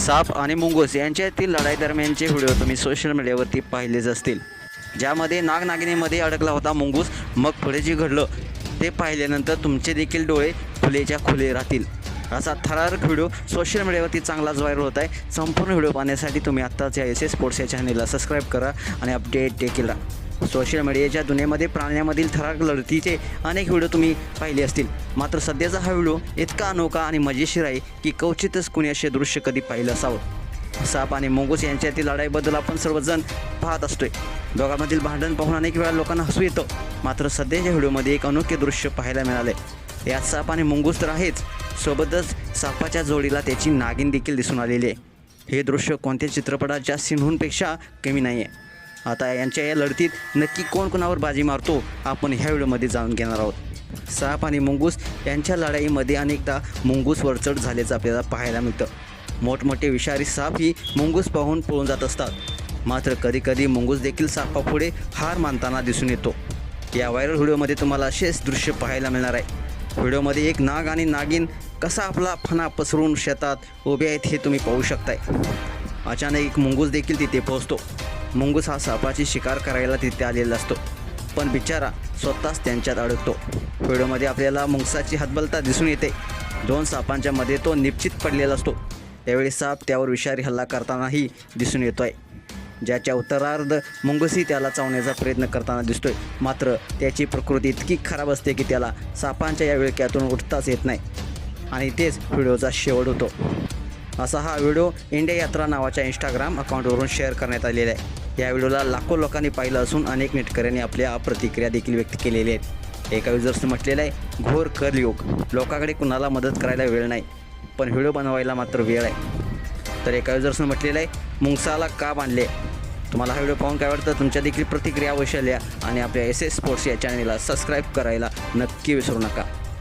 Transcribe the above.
साप आणि मुंगूस यांच्यातील लढाई दरम्यानचे व्हिडिओ तुम्ही सोशल मीडियावरती पाहिलेच असतील. ज्यामध्ये नागनागिनीमध्ये अडकला होता मुंगूस मग पुढे जे घडलं ते पाहिल्यानंतर तुमचे देखील डोळे खुलेच्या खुले राहतील. असा थरारक व्हिडिओ सोशल मीडियावरती चांगलाच व्हायरल होत आहे. संपूर्ण व्हिडिओ पाहण्यासाठी तुम्ही आत्ताच या एस एस स्पोर्ट्स या चॅनेलला सबस्क्राईब करा आणि अपडेट देखील राहा. सोशल मीडियाच्या दुनियेमध्ये प्राण्यामधील थरार लढतीचे अनेक व्हिडिओ तुम्ही पाहिले असतील. मात्र सध्याचा हा व्हिडिओ इतका अनोखा आणि मजेशीर आहे की क्वचितच कुणी असे दृश्य कधी पाहिलं असावं. साप आणि मोंगूस यांच्यातील लढाईबद्दल आपण सर्वजण पाहत असतोय. दोघांमधील भांडण पाहून अनेक वेळा लोकांना हसू येतं. मात्र सध्याच्या व्हिडिओमध्ये एक अनोखे दृश्य पाहायला मिळाले यात साप आणि मुंगूस तर आहेच सोबतच सापाच्या जोडीला त्याची नागिन देखील दिसून आलेली आहे. हे दृश्य कोणत्या चित्रपटाच्या सिंहूंपेक्षा कमी नाही आहे आता यांच्या या लढतीत नक्की कोण कोणावर बाजी मारतो आपण ह्या व्हिडिओमध्ये जाणून घेणार आहोत. साप आणि मुंगूस यांच्या लढाईमध्ये अनेकदा मुंगूस वरचढ झाल्याचं आपल्याला पाहायला मिळतं. मोठमोठे विषारी साप ही मुंगूस पाहून पळून जात असतात. मात्र कधीकधी मुंगूस देखील सापापुढे हार मानताना दिसून येतो. या व्हायरल व्हिडिओमध्ये तुम्हाला असेच दृश्य पाहायला मिळणार आहे. व्हिडिओमध्ये एक नाग आणि नागिन कसा आपला फणा पसरून शेतात उभे आहेत हे तुम्ही पाहू शकताय. अचानक एक मुंगूस देखील तिथे पोहोचतो. मुंगूस हा सापाची शिकार करायला तिथे आलेला असतो. पण बिचारा स्वतःच त्यांच्यात अडकतो. व्हिडिओमध्ये आपल्याला मुंगसाची हतबलता दिसून येते. दोन सापांच्या मध्ये तो निश्चित पडलेला असतो. त्यावेळी साप त्यावर विषारी हल्ला करतानाही दिसून येतो आहे ज्याच्या उत्तरार्ध मुंगसी त्याला चावण्याचा प्रयत्न करताना दिसतोय. मात्र त्याची प्रकृती इतकी खराब असते की त्याला सापांच्या या विळक्यातून उठताच येत नाही. आणि तेच व्हिडिओचा शेवट होतो. असा हा व्हिडिओ इंडिया यात्रा नावाच्या इंस्टाग्राम अकाउंटवरून शेअर करण्यात आलेला आहे. या व्हिडिओला लाखो लोकांनी पाहिलं असून अनेक नेटकऱ्यांनी आपल्या प्रतिक्रिया देखील व्यक्त केलेल्या आहेत. एका युजर्सने म्हटलेलं आहे घोर करयोग लोकांकडे कुणाला मदत करायला वेळ नाही पण व्हिडिओ बनवायला मात्र वेळ आहे. तर एका युजर्सनं म्हटलेलं आहे मुंगसाला का बांधले? तुम्हाला हा व्हिडिओ पाहून काय वाटतं? तुमच्या देखील प्रतिक्रिया अवश्य लिहा आणि आपल्या एस एस स्पोर्ट्स या चॅनेलला सबस्क्राईब करायला नक्की विसरू नका.